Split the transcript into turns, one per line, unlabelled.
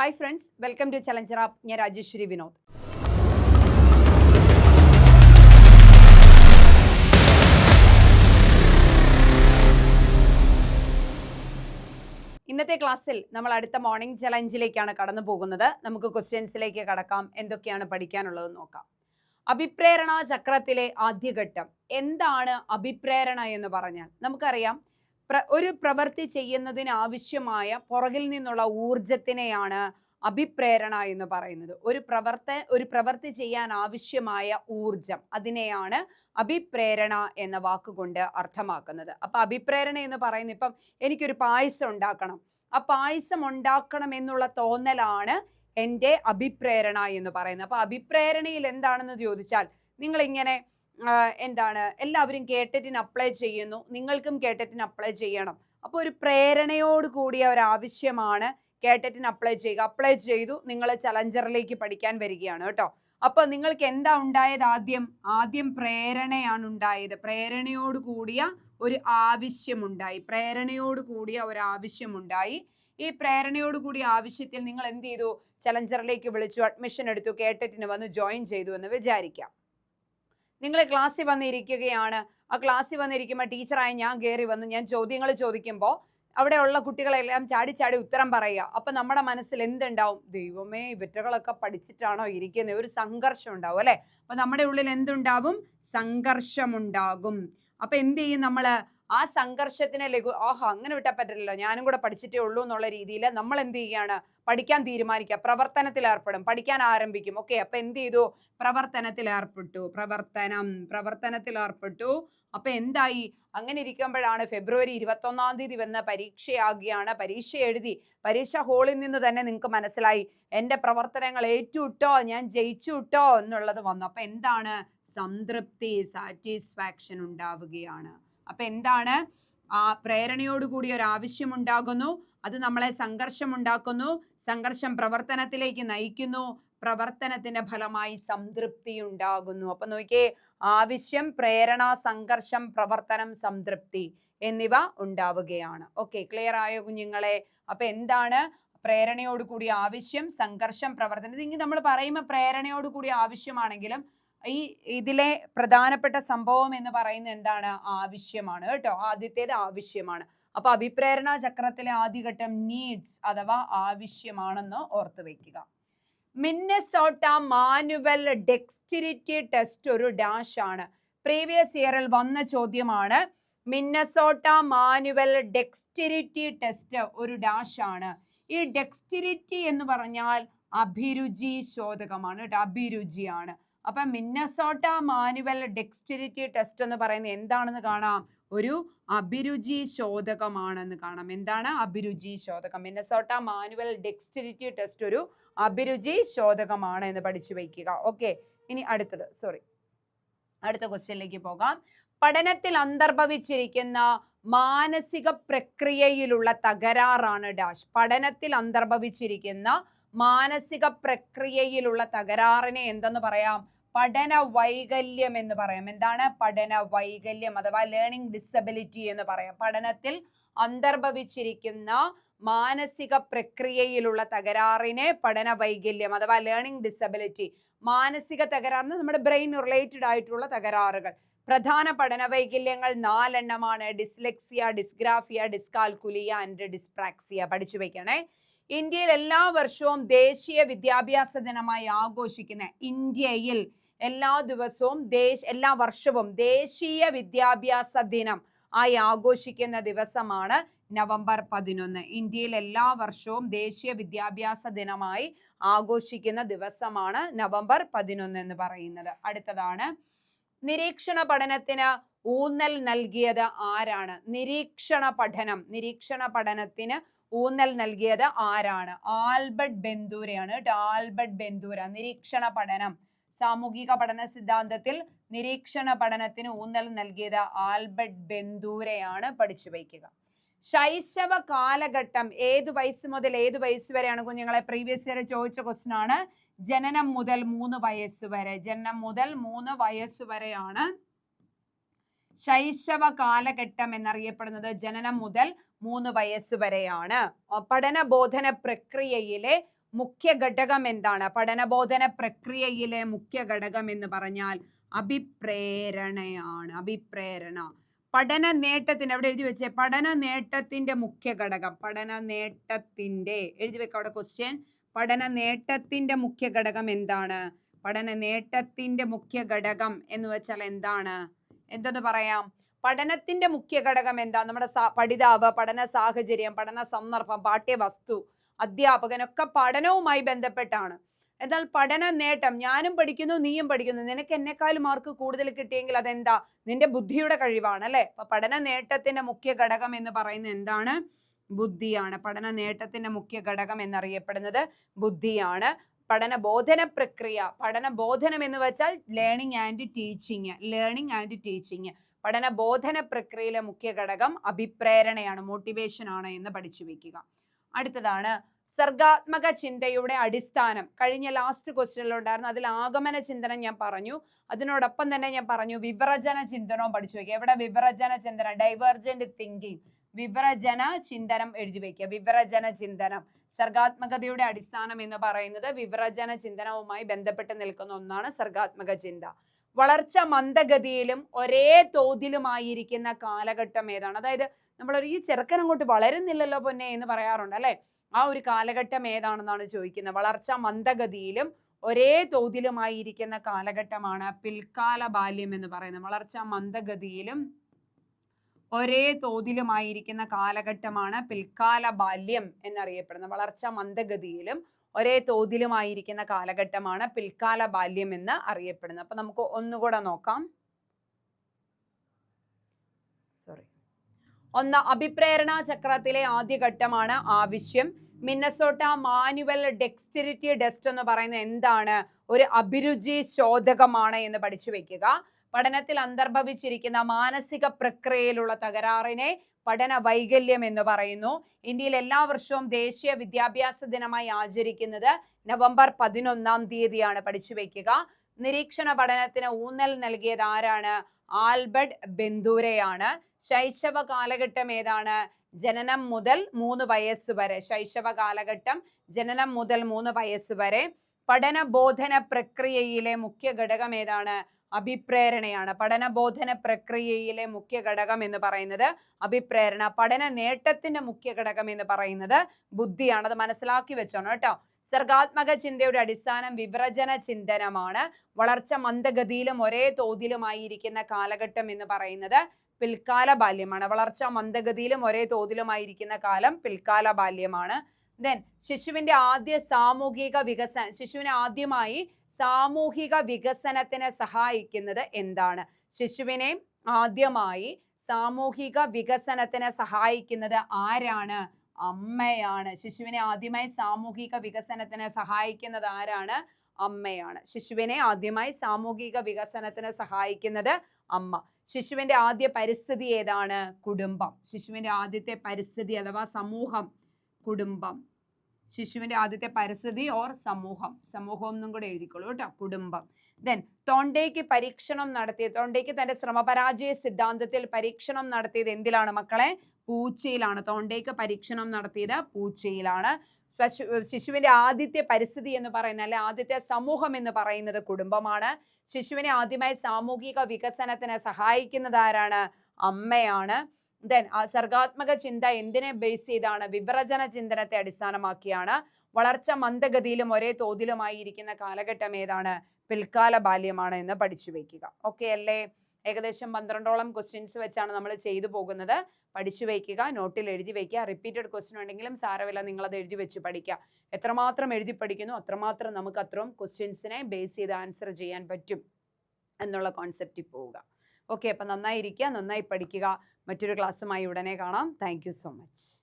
Hi friends welcome to challenger app ഞാൻ രാജേശ്വരി വിനോദ്. ഇന്നത്തെ ക്ലാസ്സിൽ നമ്മൾ അടുത്ത മോർണിംഗ് ചലഞ്ചിലേക്കാണ് കടന്നു പോകുന്നത്. നമുക്ക് ക്വസ്റ്റ്യൻസിലേക്ക് കടക്കാം. എന്തൊക്കെയാണ് പഠിക്കാനുള്ളത് നോക്കാം. അഭിപ്രേരണ ചക്രത്തിലെ ആദ്യഘട്ടം. എന്താണ് അഭിപ്രേരണ എന്ന് പറഞ്ഞാൽ നമുക്കറിയാം ഒരു പ്രവൃത്തി ചെയ്യുന്നതിന് ആവശ്യമായ പുറകിൽ നിന്നുള്ള ഊർജത്തിനെയാണ് അഭിപ്രേരണ എന്ന് പറയുന്നത്. ഒരു പ്രവർത്ത ഒരു പ്രവൃത്തി ചെയ്യാൻ ആവശ്യമായ ഊർജം അതിനെയാണ് അഭിപ്രേരണ എന്ന വാക്കുകൊണ്ട് അർത്ഥമാക്കുന്നത്. അപ്പൊ അഭിപ്രേരണ എന്ന് പറയുന്നത് ഇപ്പം എനിക്കൊരു പായസം ഉണ്ടാക്കണം. ആ പായസം ഉണ്ടാക്കണം എന്നുള്ള തോന്നലാണ് എന്റെ അഭിപ്രേരണ എന്ന് പറയുന്നത്. അപ്പൊ അഭിപ്രേരണയിൽ എന്താണെന്ന് ചോദിച്ചാൽ ആ, എന്താണ്? എല്ലാവരും കേട്ടറ്റിന് അപ്ലൈ ചെയ്യുന്നു. നിങ്ങൾക്കും കേട്ടറ്റിന് അപ്ലൈ ചെയ്യണം. അപ്പോൾ ഒരു പ്രേരണയോട് കൂടിയ ഒരു ആവശ്യമാണ് കേട്ടറ്റിന് അപ്ലൈ ചെയ്യുക. അപ്ലൈ ചെയ്തു നിങ്ങൾ ചലഞ്ചറിലേക്ക് പഠിക്കാൻ വരികയാണ് കേട്ടോ. അപ്പോൾ നിങ്ങൾക്ക് എന്താ ഉണ്ടായത് ആദ്യം? ആദ്യം പ്രേരണയാണ് ഉണ്ടായത്. പ്രേരണയോട് കൂടിയ ഒരു ആവശ്യമുണ്ടായി. പ്രേരണയോട് കൂടിയ ഒരു ആവശ്യമുണ്ടായി. ഈ പ്രേരണയോട് കൂടിയ ആവശ്യത്തിൽ നിങ്ങൾ എന്ത് ചെയ്തു? ചലഞ്ചറിലേക്ക് വിളിച്ചു അഡ്മിഷൻ എടുത്തു കേട്ടറ്റിന് വന്ന് ജോയിൻ ചെയ്തു എന്ന് വിചാരിക്കാം. നിങ്ങൾ ക്ലാസ്സിൽ വന്നിരിക്കുകയാണ്. ആ ക്ലാസ്സിൽ വന്നിരിക്കുമ്പോൾ ടീച്ചറായി ഞാൻ കയറി വന്ന്. ഞാൻ ചോദ്യങ്ങൾ ചോദിക്കുമ്പോൾ അവിടെയുള്ള കുട്ടികളെല്ലാം ചാടി ചാടി ഉത്തരം പറയുക. അപ്പം നമ്മുടെ മനസ്സിൽ എന്തുണ്ടാവും? ദൈവമേ ഇവറ്റകളൊക്കെ പഠിച്ചിട്ടാണോ ഇരിക്കുന്നത് ഒരു സംഘർഷം ഉണ്ടാവും അല്ലേ? അപ്പം നമ്മുടെ ഉള്ളിൽ എന്തുണ്ടാവും? സംഘർഷമുണ്ടാകും. അപ്പം എന്ത് ചെയ്യും നമ്മൾ ആ സംഘർഷത്തിനെ ലഘു ഓഹോ അങ്ങനെ വിട്ടാൽ പറ്റില്ലല്ലോ. ഞാനും കൂടെ പഠിച്ചിട്ടേ ഉള്ളൂ എന്നുള്ള രീതിയിൽ നമ്മൾ എന്ത് ചെയ്യുകയാണ്? പഠിക്കാൻ തീരുമാനിക്കുക. പ്രവർത്തനത്തിൽ ഏർപ്പെടും. പഠിക്കാൻ ആരംഭിക്കും. ഓക്കെ അപ്പൊ എന്ത് ചെയ്തു? പ്രവർത്തനത്തിൽ ഏർപ്പെട്ടു. പ്രവർത്തനം. പ്രവർത്തനത്തിൽ ഏർപ്പെട്ടു. അപ്പൊ എന്തായി? അങ്ങനെ ഇരിക്കുമ്പോഴാണ് ഫെബ്രുവരി ഇരുപത്തൊന്നാം തീയതി വന്ന പരീക്ഷയാകുകയാണ്. പരീക്ഷ എഴുതി. പരീക്ഷ ഹോളിൽ നിന്ന് തന്നെ നിങ്ങൾക്ക് മനസ്സിലായി. എന്റെ പ്രവർത്തനങ്ങൾ ഏറ്റുവിട്ടോ ഞാൻ ജയിച്ചു വിട്ടോ എന്നുള്ളത് വന്നു. അപ്പൊ എന്താണ്? സംതൃപ്തി സാറ്റിസ്ഫാക്ഷൻ ഉണ്ടാവുകയാണ്. അപ്പൊ എന്താണ്? ആ പ്രേരണയോടുകൂടി ഒരു ആവശ്യം ഉണ്ടാകുന്നു. അത് നമ്മളെ സംഘർഷം ഉണ്ടാക്കുന്നു. സംഘർഷം പ്രവർത്തനത്തിലേക്ക് നയിക്കുന്നു. പ്രവർത്തനത്തിന്റെ ഫലമായി സംതൃപ്തി ഉണ്ടാകുന്നു. അപ്പൊ നോക്കിയേ ആവശ്യം പ്രേരണ സംഘർഷം പ്രവർത്തനം സംതൃപ്തി എന്നിവ ഉണ്ടാവുകയാണ്. ഓക്കെ ക്ലിയർ ആയോ കുഞ്ഞുങ്ങളെ? അപ്പൊ എന്താണ്? പ്രേരണയോടുകൂടി ആവശ്യം സംഘർഷം പ്രവർത്തനം. ഇതിങ്ങനെ നമ്മൾ പറയുമ്പോൾ പ്രേരണയോടുകൂടി ആവശ്യമാണെങ്കിലും ഈ ഇതിലെ പ്രധാനപ്പെട്ട സംഭവം എന്ന് പറയുന്നത് എന്താണ്? ആവശ്യമാണ് കേട്ടോ. ആദ്യത്തേത് ആവശ്യമാണ്. അപ്പൊ അഭിപ്രേരണ ചക്രത്തിലെ ആദ്യഘട്ടം നീഡ്സ് അഥവാ ആവശ്യമാണെന്ന് ഓർത്തു വെക്കുക. മിന്നസോട്ട മാനുവൽ ഡെക്സ്റ്റിരിറ്റി ടെസ്റ്റ് ഒരു ഡാഷ് ആണ്. പ്രീവിയസ് ഇയറിൽ വന്ന ചോദ്യമാണ്. മിന്നസോട്ട മാനുവൽ ഡെക്സ്റ്റിരിറ്റി ടെസ്റ്റ് ഒരു ഡാഷ് ആണ്. ഈ ഡെക്സ്റ്റിരിറ്റി എന്ന് പറഞ്ഞാൽ അഭിരുചി ശോധകമാണ് കേട്ടോ. അഭിരുചിയാണ്. അപ്പൊ മിന്നസോട്ട മാനുവൽ ഡെക്സ്റ്റിരിറ്റി ടെസ്റ്റ് എന്ന് പറയുന്നത് എന്താണെന്ന് കാണാം? ഒരു അഭിരുചി ശോധകമാണെന്ന് കാണാം. എന്താണ് അഭിരുചി ശോധകം? മിന്നസോട്ട മാനുവൽ ഡെക്സ്റ്റിരിറ്റി ടെസ്റ്റ് ഒരു അഭിരുചി ശോധകമാണ് എന്ന് പഠിച്ചു വയ്ക്കുക. ഓക്കെ ഇനി അടുത്തത്. സോറി അടുത്ത ക്വസ്റ്റ്യനിലേക്ക് പോകാം. പഠനത്തിൽ അന്തർഭവിച്ചിരിക്കുന്ന മാനസിക പ്രക്രിയയിലുള്ള തകരാറാണ് ഡാഷ്. പഠനത്തിൽ അന്തർഭവിച്ചിരിക്കുന്ന മാനസിക പ്രക്രിയയിലുള്ള തകരാറിനെ എന്തെന്ന് പറയാം? പഠന വൈകല്യം എന്ന് പറയാം. എന്താണ്? പഠന വൈകല്യം അഥവാ ലേണിംഗ് ഡിസബിലിറ്റി എന്ന് പറയാം. പഠനത്തിൽ അന്തർഭവിച്ചിരിക്കുന്ന മാനസിക പ്രക്രിയയിലുള്ള തകരാറിനെ പഠന വൈകല്യം അഥവാ ലേണിംഗ് ഡിസബിലിറ്റി മാനസിക തകരാറിന് നമ്മുടെ ബ്രെയിൻ റിലേറ്റഡ് ആയിട്ടുള്ള തകരാറുകൾ. പ്രധാന പഠന വൈകല്യങ്ങൾ നാലെണ്ണമാണ്. Dyslexia dysgraphia dyscalculia and dyspraxia പഠിച്ചു വെക്കണേ ഇന്ത്യയിൽ എല്ലാ വർഷവും ദേശീയ വിദ്യാഭ്യാസ ദിനമായി ആഘോഷിക്കുന്ന ഇന്ത്യയിൽ എല്ലാ ദിവസവും ദേശ എല്ലാ വർഷവും ദേശീയ വിദ്യാഭ്യാസ ദിനം ആയി ആഘോഷിക്കുന്ന ദിവസമാണ് നവംബർ പതിനൊന്ന്. ഇന്ത്യയിൽ എല്ലാ വർഷവും ദേശീയ വിദ്യാഭ്യാസ ദിനമായി ആഘോഷിക്കുന്ന ദിവസമാണ് നവംബർ പതിനൊന്ന് എന്ന് പറയുന്നത്. അടുത്തതാണ് നിരീക്ഷണ പഠനത്തിന് ഊന്നൽ നൽകിയത് ആരാണ്? നിരീക്ഷണ പഠനം നിരീക്ഷണ പഠനത്തിന് ഊന്നൽ നൽകിയത് ആരാണ്? ആൽബർട്ട് ബെന്തൂരയാണ് ആൽബർട്ട് ബെന്തൂര. നിരീക്ഷണ പഠനം. സാമൂഹിക പഠന സിദ്ധാന്തത്തിൽ നിരീക്ഷണ പഠനത്തിന് ഊന്നൽ നൽകിയത് ആൽബർട്ട് ബെന്തൂരയാണ് പഠിച്ചു വയ്ക്കുക. ശൈശവ കാലഘട്ടം. ഏത് വയസ്സ് മുതൽ ഏത് വയസ്സ് വരെയാണ് കുഞ്ഞുങ്ങളെ? പ്രീവിയസ് ഇയർ ചോദിച്ച ക്വസ്റ്റൻ ആണ്. ജനനം മുതൽ മൂന്ന് വയസ്സ് വരെ. ജനനം മുതൽ മൂന്ന് വയസ്സ് വരെയാണ് ശൈശവ കാലഘട്ടം എന്നറിയപ്പെടുന്നത്. ജനനം മുതൽ മൂന്ന് വയസ്സ് വരെയാണ്. അഹ് പഠന ബോധന പ്രക്രിയയിലെ മുഖ്യ ഘടകം എന്താണ്? പഠനബോധന പ്രക്രിയയിലെ മുഖ്യ ഘടകം എന്ന് പറഞ്ഞാൽ അഭിപ്രേരണയാണ്. അഭിപ്രേരണ. പഠന നേട്ടത്തിന് അവിടെ എഴുതി വെച്ചേ? പഠന നേട്ടത്തിന്റെ മുഖ്യ ഘടകം. പഠന നേട്ടത്തിന്റെ എഴുതി വെക്ക അവിടെ ക്വസ്റ്റ്യൻ പഠന നേട്ടത്തിന്റെ മുഖ്യ ഘടകം എന്താണ്? പഠന നേട്ടത്തിന്റെ മുഖ്യ ഘടകം എന്ന് വെച്ചാൽ എന്താണ്? എന്തെന്ന് പറയാം? പഠനത്തിന്റെ മുഖ്യ ഘടകം എന്താ? നമ്മുടെ പഠിതാവ് പഠന സാഹചര്യം പഠന സന്ദർഭം പാഠ്യവസ്തു അധ്യാപകനൊക്കെ പഠനവുമായി ബന്ധപ്പെട്ടാണ്. എന്നാൽ പഠന നേട്ടം ഞാനും പഠിക്കുന്നു നീയും പഠിക്കുന്നു നിനക്ക് എന്നെക്കാളും മാർക്ക് കൂടുതൽ കിട്ടിയെങ്കിൽ അതെന്താ? നിന്റെ ബുദ്ധിയുടെ കഴിവാണ് അല്ലെ? അപ്പൊ പഠന നേട്ടത്തിന്റെ മുഖ്യ ഘടകം എന്ന് പറയുന്നത് എന്താണ്? ബുദ്ധിയാണ്. പഠന നേട്ടത്തിന്റെ മുഖ്യ ഘടകം എന്നറിയപ്പെടുന്നത് ബുദ്ധിയാണ്. പഠന ബോധന പ്രക്രിയ പഠന ബോധനം എന്ന് വെച്ചാൽ learning and teaching learning and teaching പഠന ബോധന പ്രക്രിയയിലെ മുഖ്യ ഘടകം അഭിപ്രേരണയാണ് മോട്ടിവേഷൻ ആണ് എന്ന് പഠിച്ചു വെക്കുക. അടുത്തതാണ് സർഗാത്മക ചിന്തയുടെ അടിസ്ഥാനം. കഴിഞ്ഞ ലാസ്റ്റ് ക്വസ്റ്റ്യനിലുണ്ടായിരുന്നു അതിൽ ആഗമന ചിന്തനം ഞാൻ പറഞ്ഞു. അതിനോടൊപ്പം തന്നെ ഞാൻ പറഞ്ഞു വിവരജന ചിന്തനവും പഠിച്ചു വയ്ക്കുക എവിടെ വിവരജന ചിന്തനം? ഡൈവേർജന്റ് തിങ്കിങ് വിവരജന ചിന്തനം എഴുതി വയ്ക്കുക വിവരജന ചിന്തനം. സർഗാത്മകതയുടെ അടിസ്ഥാനം എന്ന് പറയുന്നത് വിവരജന ചിന്തനവുമായി ബന്ധപ്പെട്ട് നിൽക്കുന്ന ഒന്നാണ് സർഗാത്മക ചിന്ത. വളർച്ച മന്ദഗതിയിലും ഒരേ തോതിലുമായിരിക്കുന്ന കാലഘട്ടം ഏതാണ്? അതായത് നമ്മളൊരു ഈ ചെറുക്കൻ അങ്ങോട്ട് വളരുന്നില്ലല്ലോ പൊന്നെ എന്ന് പറയാറുണ്ട് അല്ലെ? ആ ഒരു കാലഘട്ടം ഏതാണെന്നാണ് ചോദിക്കുന്നത്? വളർച്ച മന്ദഗതിയിലും ഒരേ തോതിലുമായിരിക്കുന്ന കാലഘട്ടമാണ് പിൽക്കാല ബാല്യം എന്ന് പറയുന്നത്. വളർച്ച മന്ദഗതിയിലും ഒരേ തോതിലുമായിരിക്കുന്ന കാലഘട്ടമാണ് പിൽക്കാല ബാല്യം എന്നറിയപ്പെടുന്നത്. വളർച്ച മന്ദഗതിയിലും ഒരേ തോതിലുമായിരിക്കുന്ന കാലഘട്ടമാണ് പിൽക്കാല ബാല്യം എന്ന് അറിയപ്പെടുന്നത്. അപ്പൊ നമുക്ക് ഒന്നുകൂടെ നോക്കാം. സോറി ഒന്ന് അഭിപ്രേരണ ചക്രത്തിലെ ആദ്യ ഘട്ടമാണ് ആവശ്യം. മിന്നസോട്ട മാനുവൽ ഡെക്സ്റ്റിരിറ്റി ടെസ്റ്റ് എന്ന് പറയുന്നത് എന്താണ്? ഒരു അഭിരുചി ശോധകമാണ് എന്ന് പഠിച്ചു വെക്കുക. പഠനത്തിൽ അന്തർഭവിച്ചിരിക്കുന്ന മാനസിക പ്രക്രിയയിലുള്ള തകരാറിനെ പഠന വൈകല്യം എന്ന് പറയുന്നു. ഇന്ത്യയിൽ എല്ലാ വർഷവും ദേശീയ വിദ്യാഭ്യാസ ദിനമായി ആചരിക്കുന്നത് നവംബർ പതിനൊന്നാം തീയതിയാണ് പഠിച്ചു വയ്ക്കുക നിരീക്ഷണ പഠനത്തിന് ഊന്നൽ നൽകിയത് ആരാണ്? ആൽബർട്ട് ബെന്തൂരയാണ് ശൈശവ കാലഘട്ടം ഏതാണ്? ജനനം മുതൽ മൂന്ന് വയസ്സ് വരെ. ശൈശവ കാലഘട്ടം ജനനം മുതൽ മൂന്ന് വയസ്സ് വരെ. പഠന ബോധന പ്രക്രിയയിലെ മുഖ്യ ഘടകം ഏതാണ്? അഭിപ്രേരണയാണ്. പഠന ബോധന പ്രക്രിയയിലെ മുഖ്യ ഘടകം എന്ന് പറയുന്നത് അഭിപ്രേരണ പഠന നേട്ടത്തിന്റെ മുഖ്യ ഘടകം എന്ന് പറയുന്നത് ബുദ്ധിയാണ്. അത് മനസ്സിലാക്കി വെച്ചോണം കേട്ടോ. സർഗാത്മക ചിന്തയുടെ അടിസ്ഥാനം വിവരജന ചിന്തനമാണ്. വളർച്ച മന്ദഗതിയിലും ഒരേ തോതിലുമായിരിക്കുന്ന കാലഘട്ടം എന്ന് പറയുന്നത് പിൽക്കാല ബാല്യമാണ്. വളർച്ച മന്ദഗതിയിലും ഒരേ തോതിലുമായിരിക്കുന്ന കാലം പിൽക്കാല ബാല്യമാണ്. ദെൻ ശിശുവിന്റെ ആദ്യ സാമൂഹിക വികസന ശിശുവിനെ ആദ്യമായി സാമൂഹിക വികസനത്തിന് സഹായിക്കുന്നത് എന്താണ്? ശിശുവിനെ ആദ്യമായി സാമൂഹിക വികസനത്തിന് സഹായിക്കുന്നത് ആരാണ്? അമ്മയാണ്. ശിശുവിനെ ആദ്യമായി സാമൂഹിക വികസനത്തിന് സഹായിക്കുന്നത് ആരാണ്? അമ്മയാണ്. ശിശുവിനെ ആദ്യമായി സാമൂഹിക വികസനത്തിന് സഹായിക്കുന്നത് അമ്മ. ശിശുവിന്റെ ആദ്യ പരിസ്ഥിതി ഏതാണ്? കുടുംബം. ശിശുവിന്റെ ആദ്യത്തെ പരിസ്ഥിതി അഥവാ സമൂഹം കുടുംബം. ശിശുവിന്റെ ആദ്യത്തെ പരിസ്ഥിതി ഓർ സമൂഹം. സമൂഹം എന്നും കൂടെ എഴുതിക്കോളൂ കേട്ടോ. കുടുംബം. ദെൻ തൊണ്ടയ്ക്ക് പരീക്ഷണം നടത്തിയ തൊണ്ടയ്ക്ക് തന്റെ ശ്രമപരാജയ സിദ്ധാന്തത്തിൽ പരീക്ഷണം നടത്തിയത് എന്തിലാണ് മക്കളെ? പൂച്ചയിലാണ്. തൊണ്ടയ്ക്ക് പരീക്ഷണം നടത്തിയത് പൂച്ചയിലാണ്. ശിശുവിന്റെ ആദ്യത്തെ പരിസ്ഥിതി എന്ന് പറയുന്നത് അല്ലെ ആദ്യത്തെ സമൂഹം എന്ന് പറയുന്നത് കുടുംബമാണ്. ശിശുവിനെ ആദ്യമായി സാമൂഹിക വികസനത്തിന് സഹായിക്കുന്നത് ആരാണ്? അമ്മയാണ്. ദെൻ സർഗാത്മക ചിന്ത എന്തിനെ ബേസ് ചെയ്താണ്? വിവരചന ചിന്തനത്തെ അടിസ്ഥാനമാക്കിയാണ്. വളർച്ച മന്ദഗതിയിലും ഒരേ തോതിലുമായി ഇരിക്കുന്ന കാലഘട്ടം ഏതാണ്? പിൽക്കാല ബാല്യമാണ് എന്ന് പഠിച്ചു വയ്ക്കുക ഓക്കെ അല്ലേ? ഏകദേശം പന്ത്രണ്ടോളം ക്വസ്റ്റ്യൻസ് വെച്ചാണ് നമ്മൾ ചെയ്തു പോകുന്നത്. പഠിച്ചു വയ്ക്കുക നോട്ടിൽ എഴുതി വയ്ക്കുക റിപ്പീറ്റഡ് ക്വസ്റ്റ്യൻ ഉണ്ടെങ്കിലും സാരമില്ല നിങ്ങളത് എഴുതി വെച്ച് പഠിക്കുക. എത്രമാത്രം എഴുതി പഠിക്കുന്നു അത്രമാത്രം നമുക്ക് അത്രയും ക്വസ്റ്റ്യൻസിനെ ബേസ് ചെയ്ത് ആൻസർ ചെയ്യാൻ പറ്റും എന്നുള്ള കോൺസെപ്റ്റിൽ പോവുക. ഓക്കെ അപ്പം നന്നായിരിക്കുക നന്നായി പഠിക്കുക. മറ്റൊരു ക്ലാസ്സുമായി ഉടനെ കാണാം. Thank so much